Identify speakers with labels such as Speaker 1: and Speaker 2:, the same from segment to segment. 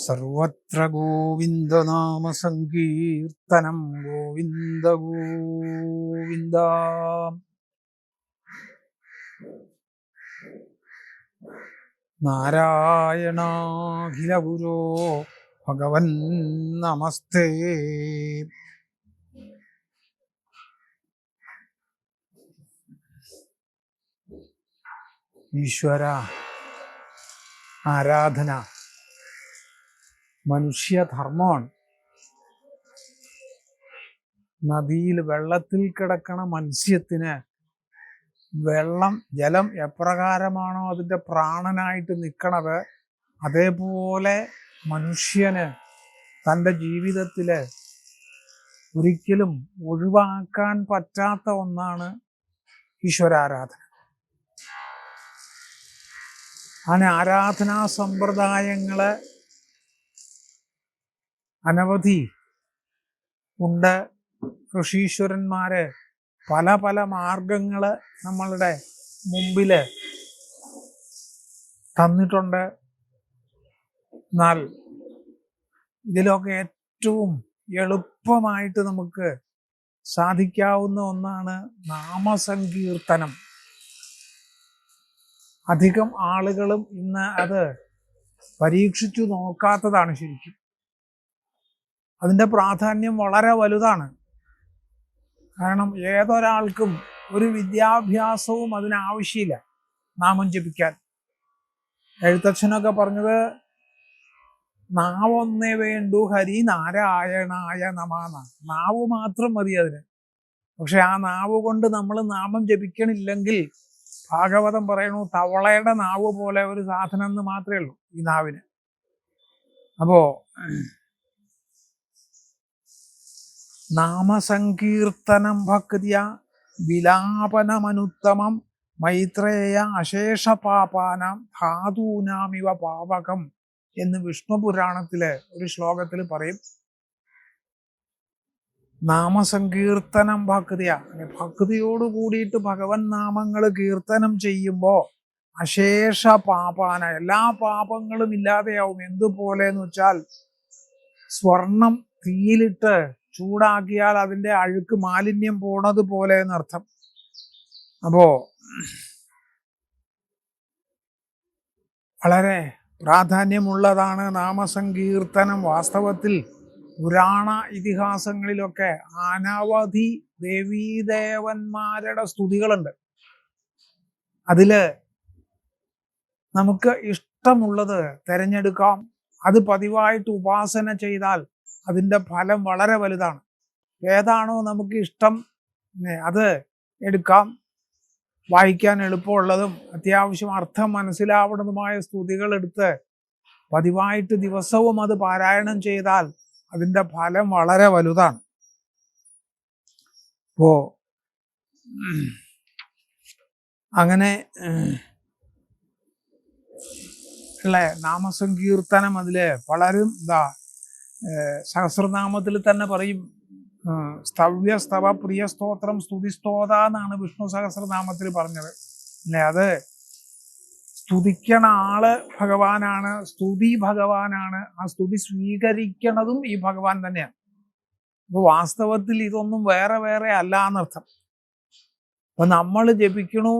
Speaker 1: സർവത്ര ഗോവിന്ദനാമ സങ്കീർത്തനം ഗോവിന്ദ ഗോവിന്ദ നാരായണാഖില ഗുരോ ഭഗവൻ നമസ്തേ. ഈശ്വര ആരാധന മനുഷ്യധർമ്മമാണ്. നദിയിൽ വെള്ളത്തിൽ കിടക്കണ മത്സ്യത്തിന് വെള്ളം ജലം എപ്രകാരമാണോ അതിന്റെ പ്രാണനായിട്ട് നിൽക്കണത് അതേപോലെ മനുഷ്യന് തന്റെ ജീവിതത്തിൽ ഒരിക്കലും ഒഴിവാക്കാൻ പറ്റാത്ത ഒന്നാണ് ഈശ്വരാരാധന. അങ്ങനെ ആരാധനാ സമ്പ്രദായങ്ങൾ അനവധി ഉണ്ട്. ഋഷീശ്വരന്മാര് പല പല മാർഗങ്ങൾ നമ്മളുടെ മുമ്പിൽ തന്നിട്ടുണ്ട്. എന്നാൽ ഇതിലൊക്കെ ഏറ്റവും എളുപ്പമായിട്ട് നമുക്ക് സാധിക്കാവുന്ന ഒന്നാണ് നാമസങ്കീർത്തനം. അധികം ആളുകളും ഇന്ന് അത് പരീക്ഷിച്ചു നോക്കാത്തതാണ് ശരിക്കും. അതിന്റെ പ്രാധാന്യം വളരെ വലുതാണ്. കാരണം ഏതൊരാൾക്കും ഒരു വിദ്യാഭ്യാസവും അതിനാവശ്യമില്ല നാമം ജപിക്കാൻ. എഴുത്തച്ഛനൊക്കെ പറഞ്ഞത് നാവൊന്നേ വേണ്ടു ഹരി നാരായണായ നമാന നാവ് മാത്രം മതി അതിന്. പക്ഷെ ആ നാവ് കൊണ്ട് നമ്മൾ നാമം ജപിക്കണില്ലെങ്കിൽ ഭാഗവതം പറയണു തവളയുടെ നാവ് പോലെ ഒരു സാധനം എന്ന് മാത്രമേ ഉള്ളൂ ഈ നാവിന്. അപ്പോ നാമസങ്കീർത്തനം ഭക്തിയ വിലാപനമനുത്തമം മൈത്രേയ അശേഷ പാപാനാം ധാതൂനാമിവ പാവകം എന്ന് വിഷ്ണുപുരാണത്തിലെ ഒരു ശ്ലോകത്തിൽ പറയും. നാമസങ്കീർത്തനം ഭക്തിയ. ഭക്തിയോട് കൂടിയിട്ട് ഭഗവൻ നാമങ്ങൾ കീർത്തനം ചെയ്യുമ്പോൾ അശേഷ പാപാന എല്ലാ പാപങ്ങളും ഇല്ലാതെയാവും. എന്തുപോലെ എന്ന് വെച്ചാൽ സ്വർണം തീയിലിട്ട് ചൂടാക്കിയാൽ അതിന്റെ അഴുക്ക് മാലിന്യം പോണത് പോലെ എന്നർത്ഥം. അപ്പോ വളരെ പ്രാധാന്യമുള്ളതാണ് നാമസങ്കീർത്തനം. വാസ്തവത്തിൽ പുരാണ ഇതിഹാസങ്ങളിലൊക്കെ അനവധി ദേവീദേവന്മാരുടെ സ്തുതികളുണ്ട്. അതിൽ നമുക്ക് ഇഷ്ടമുള്ളത് തിരഞ്ഞെടുക്കാം. അത് പതിവായിട്ട് ഉപാസന ചെയ്താൽ അതിന്റെ ഫലം വളരെ വലുതാണ്. ഏതാണോ നമുക്ക് ഇഷ്ടം അത് എടുക്കാം. വായിക്കാൻ എളുപ്പമുള്ളതും അത്യാവശ്യം അർത്ഥം മനസ്സിലാവുന്നതുമായ സ്തുതികൾ എടുത്ത് പതിവായിട്ട് ദിവസവും അത് പാരായണം ചെയ്താൽ അതിന്റെ ഫലം വളരെ വലുതാണ്. അപ്പോ അങ്ങനെ ഉള്ള നാമസങ്കീർത്തനം അതിലെ പലരും എന്താ സഹസ്രനാമത്തിൽ തന്നെ പറയും സ്തവ്യ സ്തവ പ്രിയ സ്തോത്രം സ്തുതി സ്തോത എന്നാണ് വിഷ്ണു സഹസ്രനാമത്തിൽ പറഞ്ഞത്. അല്ലെ അത് സ്തുതിക്കണ ആൾ ഭഗവാനാണ് സ്തുതി ഭഗവാനാണ് ആ സ്തുതി സ്വീകരിക്കണതും ഈ ഭഗവാൻ തന്നെയാണ്. അപ്പൊ വാസ്തവത്തിൽ ഇതൊന്നും വേറെ വേറെ അല്ല എന്നർത്ഥം. അപ്പൊ നമ്മൾ ജപിക്കണു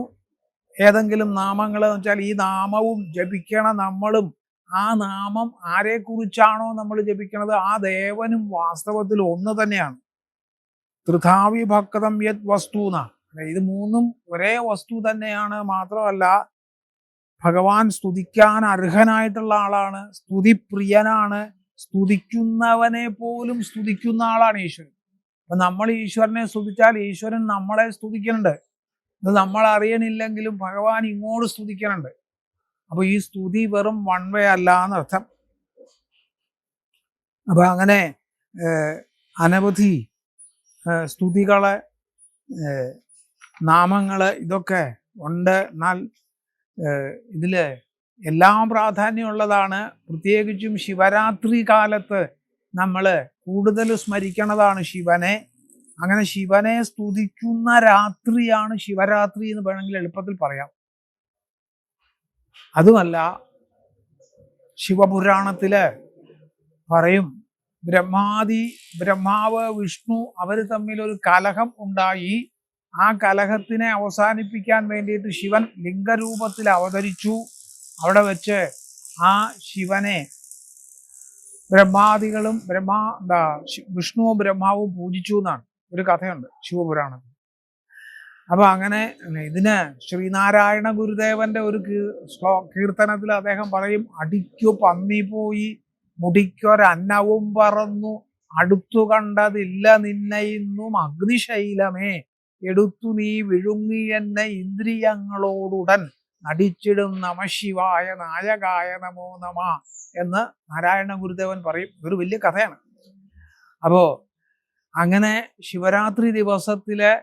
Speaker 1: ഏതെങ്കിലും നാമങ്ങൾ എന്ന് വെച്ചാൽ ഈ നാമവും ജപിക്കണ നമ്മളും ആ നാമം ആരെക്കുറിച്ചാണോ നമ്മൾ ജപിക്കുന്നത് ആ ദേവനും വാസ്തവത്തിൽ ഒന്ന് തന്നെയാണ്. ത്രിധാവിഭക്തം യത് വസ്തുന. ഇത് മൂന്നും ഒരേ വസ്തു തന്നെയാണ് മാത്രമല്ല ഭഗവാൻ സ്തുതിക്കാൻ അർഹനായിട്ടുള്ള ആളാണ് സ്തുതിപ്രിയനാണ് സ്തുതിക്കുന്നവനെ പോലും സ്തുതിക്കുന്ന ആളാണ് ഈശ്വരൻ. അപ്പൊ നമ്മൾ ഈശ്വരനെ സ്തുതിച്ചാൽ ഈശ്വരൻ നമ്മളെ സ്തുതിക്കുന്നുണ്ട് ഇത് നമ്മൾ അറിയണില്ലെങ്കിലും ഭഗവാൻ ഇങ്ങോട്ട് സ്തുതിക്കുന്നുണ്ട് അപ്പൊ ഈ സ്തുതി വെറും വൺ വേ അല്ല എന്നർത്ഥം അപ്പൊ അങ്ങനെ അനവധി സ്തുതികളെ നാമങ്ങൾ ഇതൊക്കെ ഉണ്ട്. എന്നാൽ ഇതിൽ എല്ലാം പ്രാധാന്യമുള്ളതാണ്. പ്രത്യേകിച്ചും ശിവരാത്രി കാലത്ത് നമ്മൾ കൂടുതൽ സ്മരിക്കണതാണ് ശിവനെ. അങ്ങനെ ശിവനെ സ്തുതിക്കുന്ന രാത്രിയാണ് ശിവരാത്രി എന്ന് വേണമെങ്കിൽ എളുപ്പത്തിൽ പറയാം. അതുമല്ല ശിവപുരാണത്തിൽ പറയും ബ്രഹ്മാദി ബ്രഹ്മാവ് വിഷ്ണു അവർ തമ്മിൽ ഒരു കലഹം ഉണ്ടായി. ആ കലഹത്തിനെ അവസാനിപ്പിക്കാൻ വേണ്ടിയിട്ട് ശിവൻ ലിംഗരൂപത്തിൽ അവതരിച്ചു. അവിടെ വെച്ച് ആ ശിവനെ ബ്രഹ്മാദികളും ബ്രഹ്മാ എന്താ വിഷ്ണുവും ബ്രഹ്മാവും പൂജിച്ചു എന്നാണ്. ഒരു കഥയുണ്ട് ശിവപുരാണത്തിൽ. അപ്പൊ അങ്ങനെ ഇതിന് ശ്രീനാരായണ ഗുരുദേവന്റെ ഒരു ശ്ലോ കീർത്തനത്തിൽ അദ്ദേഹം പറയും അടിക്കു പന്നി പോയി മുടിക്കൊരന്നവും പറന്നു അടുത്തു കണ്ടതില്ല നിന്നെ ഇന്നും അഗ്നിശൈലമേ. എടുത്തു നീ വിഴുങ്ങി എന്നെ ഇന്ദ്രിയങ്ങളോടുടൻ നടിച്ചിടും നമ ശിവായ നായകായ നമോ നമ എന്ന് നാരായണ ഗുരുദേവൻ പറയും. ഇതൊരു വലിയ കഥയാണ്. അപ്പോ അങ്ങനെ ശിവരാത്രി ദിവസത്തിലെ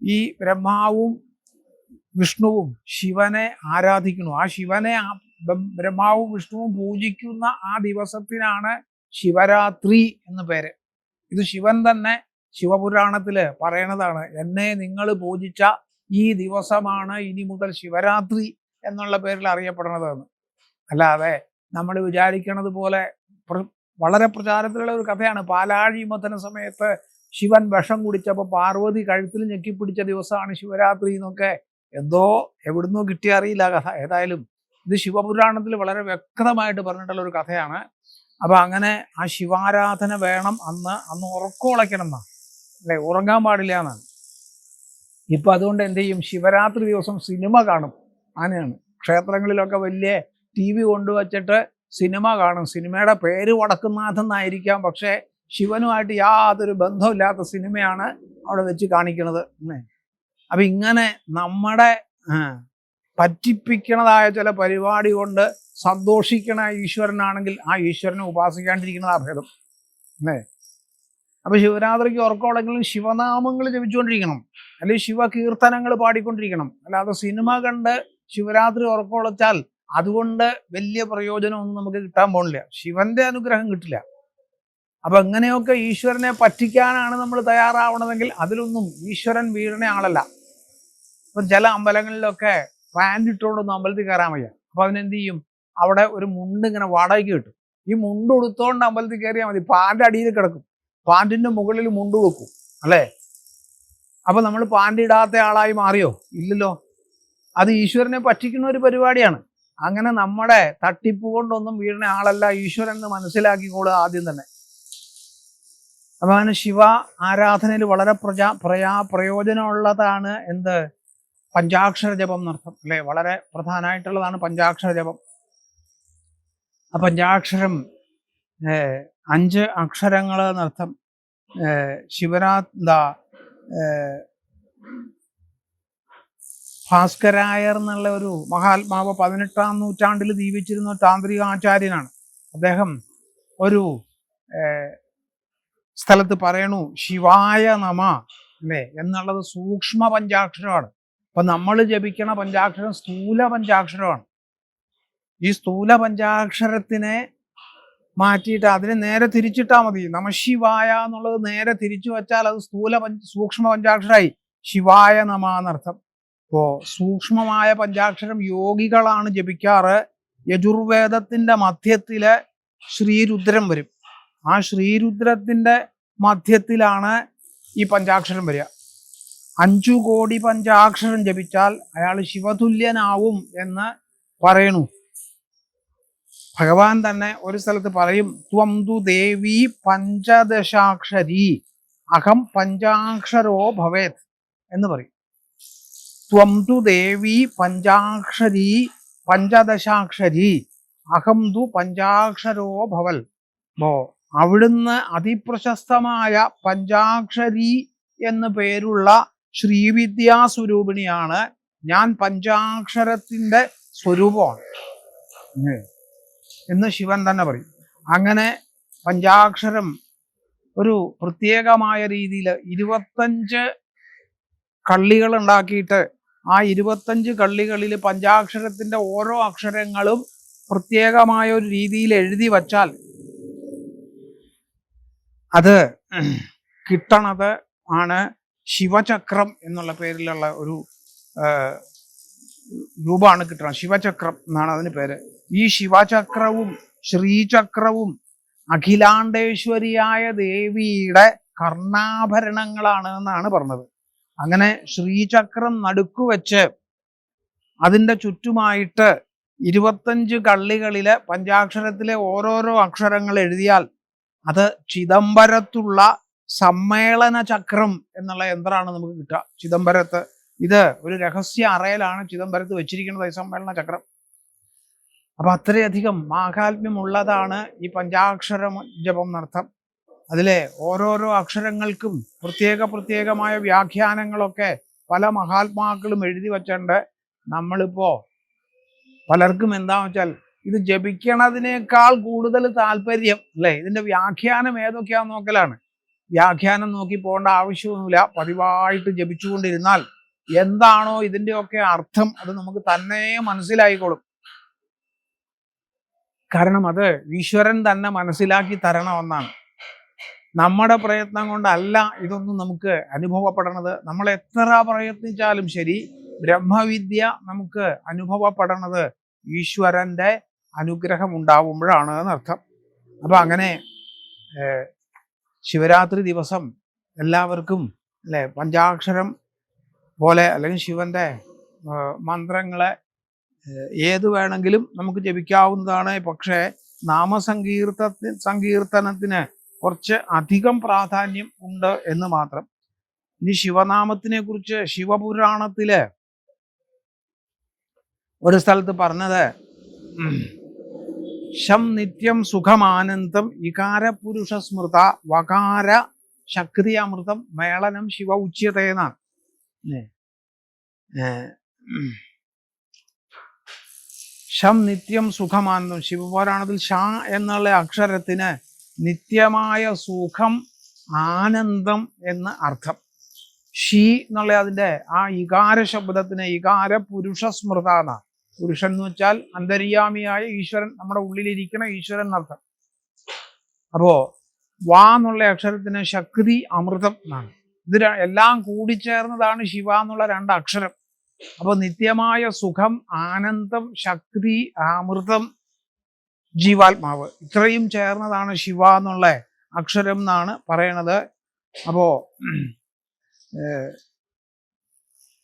Speaker 1: ഈ ബ്രഹ്മാവും വിഷ്ണുവും ശിവനെ ആരാധിക്കുന്നു. ആ ശിവനെ ആ ബ്രഹ്മാവും വിഷ്ണുവും പൂജിക്കുന്ന ആ ദിവസത്തിനാണ് ശിവരാത്രി എന്ന് പേര്. ഇത് ശിവൻ തന്നെ ശിവപുരാണത്തിൽ പറയണതാണ്. എന്നെ നിങ്ങൾ പൂജിച്ച ഈ ദിവസമാണ് ഇനി മുതൽ ശിവരാത്രി എന്നുള്ള പേരിൽ അറിയപ്പെടണതെന്ന് അല്ലാതെ നമ്മൾ വിചാരിക്കണത് പോലെ വളരെ പ്രചാരത്തിലുള്ള ഒരു കഥയാണ്. പാലാഴി മഥന സമയത്ത് ശിവൻ വിഷം കുടിച്ചപ്പോൾ പാർവതി കഴുത്തിൽ ഞെക്കിപ്പിടിച്ച ദിവസമാണ് ശിവരാത്രി എന്നൊക്കെ എന്തോ എവിടുന്നോ കിട്ടിയ അറിയില്ല കഥ. ഏതായാലും ഇത് ശിവപുരാണത്തിൽ വളരെ വ്യക്തമായിട്ട് പറഞ്ഞിട്ടുള്ള ഒരു കഥയാണ്. അപ്പൊ അങ്ങനെ ആ ശിവാരാധന വേണം അന്ന്. അന്ന് ഉറക്കമുളയ്ക്കണം എന്നാ അല്ലെ? ഉറങ്ങാൻ പാടില്ല എന്നാണ്. ഇപ്പൊ അതുകൊണ്ട് എന്ത് ചെയ്യും? ശിവരാത്രി ദിവസം സിനിമ കാണും. അങ്ങനെയാണ്. ക്ഷേത്രങ്ങളിലൊക്കെ വലിയ ടി വി കൊണ്ടുവച്ചിട്ട് സിനിമ കാണും. സിനിമയുടെ പേര് വടക്കുന്നാഥെന്നായിരിക്കാം പക്ഷേ ശിവനുമായിട്ട് യാതൊരു ബന്ധമില്ലാത്ത സിനിമയാണ് അവിടെ വെച്ച് കാണിക്കുന്നത് അപ്പം ഇങ്ങനെ നമ്മുടെ പറ്റിപ്പിക്കണതായ ചില പരിപാടി കൊണ്ട് സന്തോഷിക്കണ ഈശ്വരനാണെങ്കിൽ ആ ഈശ്വരനെ ഉപാസിക്കാണ്ടിരിക്കുന്നതാ ഭേദം. അല്ലേ? അപ്പൊ ശിവരാത്രിക്ക് ഉറക്കമുള്ളെങ്കിലും ശിവനാമങ്ങൾ ജപിച്ചുകൊണ്ടിരിക്കണം. അല്ലെങ്കിൽ ശിവകീർത്തനങ്ങൾ പാടിക്കൊണ്ടിരിക്കണം. അല്ലാതെ സിനിമ കണ്ട് ശിവരാത്രി ഉറക്കമുളച്ചാൽ അതുകൊണ്ട് വലിയ പ്രയോജനമൊന്നും നമുക്ക് കിട്ടാൻ പോണില്ല. ശിവന്റെ അനുഗ്രഹം കിട്ടില്ല. അപ്പൊ എങ്ങനെയൊക്കെ ഈശ്വരനെ പറ്റിക്കാനാണ് നമ്മൾ തയ്യാറാവണതെങ്കിൽ അതിലൊന്നും ഈശ്വരൻ വീഴണ ആളല്ല. ഇപ്പൊ ചില അമ്പലങ്ങളിലൊക്കെ പാന്റ് അമ്പലത്തിൽ കയറാൻ വയ്യ. അപ്പൊ അതിനെന്ത് ചെയ്യും? അവിടെ ഒരു മുണ്ട് ഇങ്ങനെ വാടകയ്ക്ക് കിട്ടും. ഈ മുണ്ട് ഉടുത്തോണ്ട് അമ്പലത്തിൽ കയറിയാൽ മതി. പാന്റെ അടിയിൽ കിടക്കും. പാന്റിന്റെ മുകളിൽ മുണ്ട് കൊടുക്കും അല്ലേ? അപ്പൊ നമ്മൾ പാന്റ് ഇടാത്ത ആളായി മാറിയോ? ഇല്ലല്ലോ. അത് ഈശ്വരനെ പറ്റിക്കുന്ന ഒരു പരിപാടിയാണ്. അങ്ങനെ നമ്മുടെ തട്ടിപ്പ് കൊണ്ടൊന്നും വീഴുന്ന ആളല്ല ഈശ്വരൻ എന്ന് മനസ്സിലാക്കിക്കോളുക ആദ്യം തന്നെ. അപ്പൊ ശിവ ആരാധനയിൽ വളരെ പ്രജാ പ്രയാ പ്രയോജനമുള്ളതാണ് എന്ത്? പഞ്ചാക്ഷര ജപം എന്നർത്ഥം അല്ലെ? വളരെ പ്രധാനമായിട്ടുള്ളതാണ് പഞ്ചാക്ഷര ജപം. ആ പഞ്ചാക്ഷരം അഞ്ച് അക്ഷരങ്ങൾ എന്നർത്ഥം ശിവരാ എന്താ ഭാസ്കരായർ എന്നുള്ള ഒരു മഹാത്മാവ് പതിനെട്ടാം നൂറ്റാണ്ടിൽ ജീവിച്ചിരുന്ന താന്ത്രിക ആചാര്യനാണ്. അദ്ദേഹം ഒരു സ്ഥലത്ത് പറയണു ശിവായ നമ അല്ലേ? എന്നുള്ളത് സൂക്ഷ്മ പഞ്ചാക്ഷരമാണ്. അപ്പൊ നമ്മൾ ജപിക്കണ പഞ്ചാക്ഷരം സ്ഥൂല പഞ്ചാക്ഷരമാണ്. ഈ സ്ഥൂല പഞ്ചാക്ഷരത്തിനെ മാറ്റിയിട്ട് അതിനെ നേരെ തിരിച്ചിട്ടാ മതി. നമ ശിവായ എന്നുള്ളത് നേരെ തിരിച്ചു വച്ചാൽ അത് സ്ഥൂല സൂക്ഷ്മ പഞ്ചാക്ഷരായി. ശിവായ നമ എന്നർത്ഥം. ഇപ്പോ സൂക്ഷ്മമായ പഞ്ചാക്ഷരം യോഗികളാണ് ജപിക്കാറ്. യജുർവേദത്തിന്റെ മധ്യത്തിൽ ശ്രീരുദ്രം വരും. ആ ശ്രീരുദ്രത്തിന്റെ മധ്യത്തിലാണ് ഈ പഞ്ചാക്ഷരം വരിക. അഞ്ചു കോടി പഞ്ചാക്ഷരം ജപിച്ചാൽ അയാൾ ശിവതുല്യനാവും എന്ന് പറയണു. ഭഗവാൻ തന്നെ ഒരു സ്ഥലത്ത് പറയും ത്വം തു ദേവി പഞ്ചദശാക്ഷരി അഹം പഞ്ചാക്ഷരോ ഭവേത് എന്ന് പറയും. ത്വം തു ദേവി പഞ്ചാക്ഷരി പഞ്ചദശാക്ഷരി അഹം തു പഞ്ചാക്ഷരോ ഭവൽ ബോ അവിടുന്ന് അതിപ്രശസ്തമായ പഞ്ചാക്ഷരി എന്ന് പേരുള്ള ശ്രീവിദ്യാസ്വരൂപിണിയാണ് ഞാൻ പഞ്ചാക്ഷരത്തിന്റെ സ്വരൂപമാണ്. എന്ന് ശിവൻ തന്നെ പറയും. അങ്ങനെ പഞ്ചാക്ഷരം ഒരു പ്രത്യേകമായ രീതിയിൽ ഇരുപത്തഞ്ച് കള്ളികൾ ഉണ്ടാക്കിയിട്ട് ആ ഇരുപത്തഞ്ച് കള്ളികളിൽ പഞ്ചാക്ഷരത്തിന്റെ ഓരോ അക്ഷരങ്ങളും പ്രത്യേകമായ ഒരു രീതിയിൽ എഴുതി വച്ചാൽ അത് കിട്ടണത് ആണ് ശിവചക്രം എന്നുള്ള പേരിലുള്ള ഒരു രൂപമാണ് കിട്ടണം ശിവചക്രം എന്നാണ് അതിന് പേര്. ഈ ശിവചക്രവും ശ്രീചക്രവും അഖിലാണ്ടേശ്വരിയായ ദേവിയുടെ കർണാഭരണങ്ങളാണ് എന്നാണ് പറഞ്ഞത്. അങ്ങനെ ശ്രീചക്രം നടുക്കു വെച്ച് അതിന്റെ ചുറ്റുമായിട്ട് ഇരുപത്തഞ്ച് കള്ളികളിലെ പഞ്ചാക്ഷരത്തിലെ ഓരോരോ അക്ഷരങ്ങൾ എഴുതിയാൽ അത് ചിദംബരത്തുള്ള സമ്മേളന ചക്രം എന്നുള്ള യന്ത്രമാണ് നമുക്ക് കിട്ടുക. ചിദംബരത്ത്. ഇത് ഒരു രഹസ്യ അറയിലാണ് ചിദംബരത്ത് വെച്ചിരിക്കുന്നത് ഈ സമ്മേളന ചക്രം. അപ്പൊ അത്രയധികം മാഹാത്മ്യമുള്ളതാണ് ഈ പഞ്ചാക്ഷര ജപം നർത്ഥം അതിലെ ഓരോരോ അക്ഷരങ്ങൾക്കും പ്രത്യേക പ്രത്യേകമായ വ്യാഖ്യാനങ്ങളൊക്കെ പല മഹാത്മാക്കളും എഴുതി വച്ചിട്ടുണ്ട്. നമ്മളിപ്പോ പലർക്കും എന്താ വെച്ചാൽ ഇത് ജപിക്കണതിനേക്കാൾ കൂടുതൽ താല്പര്യം അല്ലേ? ഇതിന്റെ വ്യാഖ്യാനം ഏതൊക്കെയാന്ന് നോക്കലാണ്. വ്യാഖ്യാനം നോക്കി പോകേണ്ട ആവശ്യമൊന്നുമില്ല. പതിവായിട്ട് ജപിച്ചുകൊണ്ടിരുന്നാൽ എന്താണോ ഇതിന്റെയൊക്കെ അർത്ഥം അത് നമുക്ക് തന്നെ മനസ്സിലായിക്കോളും. കാരണം അത് ഈശ്വരൻ തന്നെ മനസ്സിലാക്കി തരണമെന്നാണ് നമ്മുടെ പ്രയത്നം കൊണ്ടല്ല ഇതൊന്നും നമുക്ക് അനുഭവപ്പെടണത്. നമ്മൾ എത്ര പ്രയത്നിച്ചാലും ശരി ബ്രഹ്മവിദ്യ നമുക്ക് അനുഭവപ്പെടണത് ഈശ്വരന്റെ അനുഗ്രഹം ഉണ്ടാവുമ്പോഴാണ് എന്നർത്ഥം. അപ്പൊ അങ്ങനെ ശിവരാത്രി ദിവസം എല്ലാവർക്കും അല്ലെ പഞ്ചാക്ഷരം പോലെ അല്ലെങ്കിൽ ശിവന്റെ മന്ത്രങ്ങളെ ഏത് വേണമെങ്കിലും നമുക്ക് ജപിക്കാവുന്നതാണ്. പക്ഷേ നാമസങ്കീർത്ത സങ്കീർത്തനത്തിന് കുറച്ച് അധികം പ്രാധാന്യം ഉണ്ട് എന്ന് മാത്രം. ഇനി ശിവനാമത്തിനെ കുറിച്ച് ശിവപുരാണത്തിൽ ഒരു സ്ഥലത്ത് പറഞ്ഞത് ശം നിത്യം സുഖമാനന്ദം ഇകാര പുരുഷ സ്മൃത വകാര ശക്തി അമൃതം മേളനം ശിവ ഉച്യതേന്നാണ് ഏ. ഏ, ഉം. ശം നിത്യം സുഖമാനന്ദം ശിവപുരാണത്തിൽ ഷ എന്നുള്ള അക്ഷരത്തിന് നിത്യമായ സുഖം ആനന്ദം എന്ന് അർത്ഥം ഷീ എന്നുള്ള അതിന്റെ ആ ഇകാര ശബ്ദത്തിന് ഇകാര പുരുഷ സ്മൃത എന്നാണ് പുരുഷൻ എന്ന് വെച്ചാൽ അന്തര്യാമിയായ ഈശ്വരൻ നമ്മുടെ ഉള്ളിലിരിക്കണ ഈശ്വരൻ എന്നർത്ഥം. അപ്പോ വാ എന്നുള്ള അക്ഷരത്തിന് ശക്തി അമൃതം എന്നാണ്. ഇത് എല്ലാം കൂടിച്ചേർന്നതാണ് ശിവ എന്നുള്ള രണ്ട് അക്ഷരം. അപ്പൊ നിത്യമായ സുഖം ആനന്ദം ശക്തി അമൃതം ജീവാത്മാവ് ഇത്രയും ചേർന്നതാണ് ശിവ എന്നുള്ള അക്ഷരം എന്നാണ് പറയണത്. അപ്പോ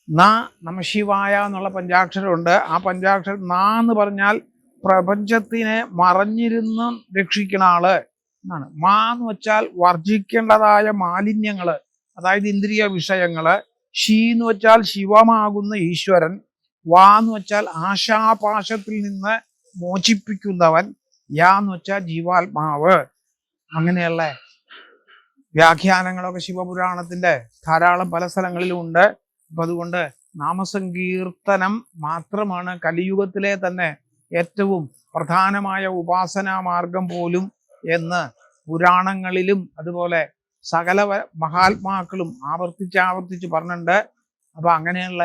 Speaker 1: ന നമശിവായ എന്നുള്ള പഞ്ചാക്ഷരമുണ്ട്. ആ പഞ്ചാക്ഷരം നാ എന്ന് പറഞ്ഞാൽ പ്രപഞ്ചത്തിനെ മറഞ്ഞിരുന്ന് രക്ഷിക്കുന്ന ആൾ എന്നാണ്. മാ എന്ന് വെച്ചാൽ വർജിക്കേണ്ടതായ മാലിന്യങ്ങൾ അതായത് ഇന്ദ്രിയ വിഷയങ്ങൾ. ഷീ എന്ന് വെച്ചാൽ ശിവമാകുന്ന ഈശ്വരൻ. വാ എന്ന് വെച്ചാൽ ആശാപാശത്തിൽ നിന്ന് മോചിപ്പിക്കുന്നവൻ. യാ എന്ന് വെച്ചാൽ ജീവാത്മാവ്. അങ്ങനെയുള്ള വ്യാഖ്യാനങ്ങളൊക്കെ ശിവപുരാണത്തിന്റെ ധാരാളം പല സ്ഥലങ്ങളിലും ഉണ്ട്. അപ്പൊ അതുകൊണ്ട് നാമസങ്കീർത്തനം മാത്രമാണ് കലിയുഗത്തിലെ തന്നെ ഏറ്റവും പ്രധാനമായ ഉപാസനാ മാർഗം പോലും എന്ന് പുരാണങ്ങളിലും അതുപോലെ സകല മഹാത്മാക്കളും ആവർത്തിച്ച് ആവർത്തിച്ച് പറഞ്ഞിട്ടുണ്ട്. അപ്പൊ അങ്ങനെയുള്ള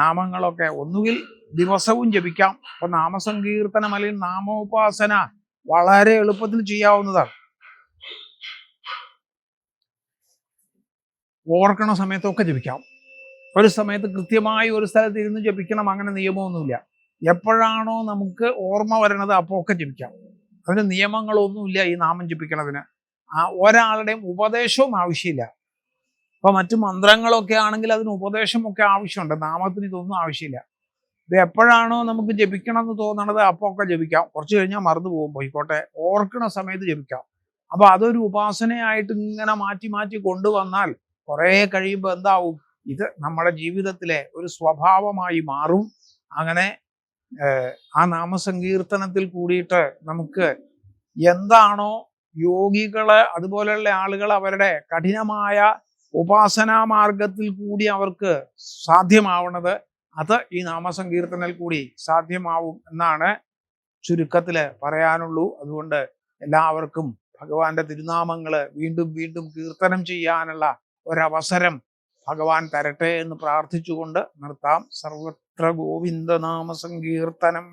Speaker 1: നാമങ്ങളൊക്കെ ഒന്നുകിൽ ദിവസവും ജപിക്കാം. അപ്പൊ നാമസങ്കീർത്തനം അല്ലെങ്കിൽ നാമോപാസന വളരെ എളുപ്പത്തിൽ ചെയ്യാവുന്നതാണ്. ഓർക്കണ സമയത്തൊക്കെ ജപിക്കാം. ഒരു സമയത്ത് കൃത്യമായി ഒരു സ്ഥലത്ത് ഇരുന്ന് ജപിക്കണം അങ്ങനെ നിയമമൊന്നുമില്ല. എപ്പോഴാണോ നമുക്ക് ഓർമ്മ വരണത് അപ്പോൾ ഒക്കെ ജപിക്കാം. അതിന് നിയമങ്ങളൊന്നുമില്ല ഈ നാമം ജപിക്കണതിന്. ആ ഒരാളുടെയും ഉപദേശവും ആവശ്യമില്ല. അപ്പോൾ മറ്റു മന്ത്രങ്ങളൊക്കെ ആണെങ്കിൽ അതിന് ഉപദേശമൊക്കെ ആവശ്യമുണ്ട്. നാമത്തിന് ഇതൊന്നും ആവശ്യമില്ല. ഇത് എപ്പോഴാണോ നമുക്ക് ജപിക്കണം എന്ന് തോന്നണത് അപ്പോൾ ഒക്കെ ജപിക്കാം. കുറച്ച് കഴിഞ്ഞാൽ മറന്നു പോകും. പോയിക്കോട്ടെ. ഓർക്കണ സമയത്ത് ജപിക്കാം. അപ്പൊ അതൊരു ഉപാസനയായിട്ട് ഇങ്ങനെ മാറ്റി മാറ്റി കൊണ്ടുവന്നാൽ കുറേ കഴിയുമ്പോൾ എന്താവും? ഇത് നമ്മുടെ ജീവിതത്തിലെ ഒരു സ്വഭാവമായി മാറും. അങ്ങനെ ആ നാമസങ്കീർത്തനത്തിൽ കൂടിയിട്ട് നമുക്ക് എന്താണോ യോഗികൾ അതുപോലെയുള്ള ആളുകൾ അവരുടെ കഠിനമായ ഉപാസനാ മാർഗത്തിൽ കൂടി അവർക്ക് സാധ്യമാവണത് അത് ഈ നാമസങ്കീർത്തനത്തിൽ കൂടി സാധ്യമാവും എന്നാണ് ചുരുക്കത്തിൽ പറയാനുള്ളൂ. അതുകൊണ്ട് എല്ലാവർക്കും ഭഗവാന്റെ തിരുനാമങ്ങൾ വീണ്ടും വീണ്ടും കീർത്തനം ചെയ്യാനുള്ള ഒരവസരം ഭഗവാൻ തരട്ടെ എന്ന് പ്രാർത്ഥിച്ചുകൊണ്ട് നിർത്താം. സർവത്ര ഗോവിന്ദനാമ സങ്കീർത്തനം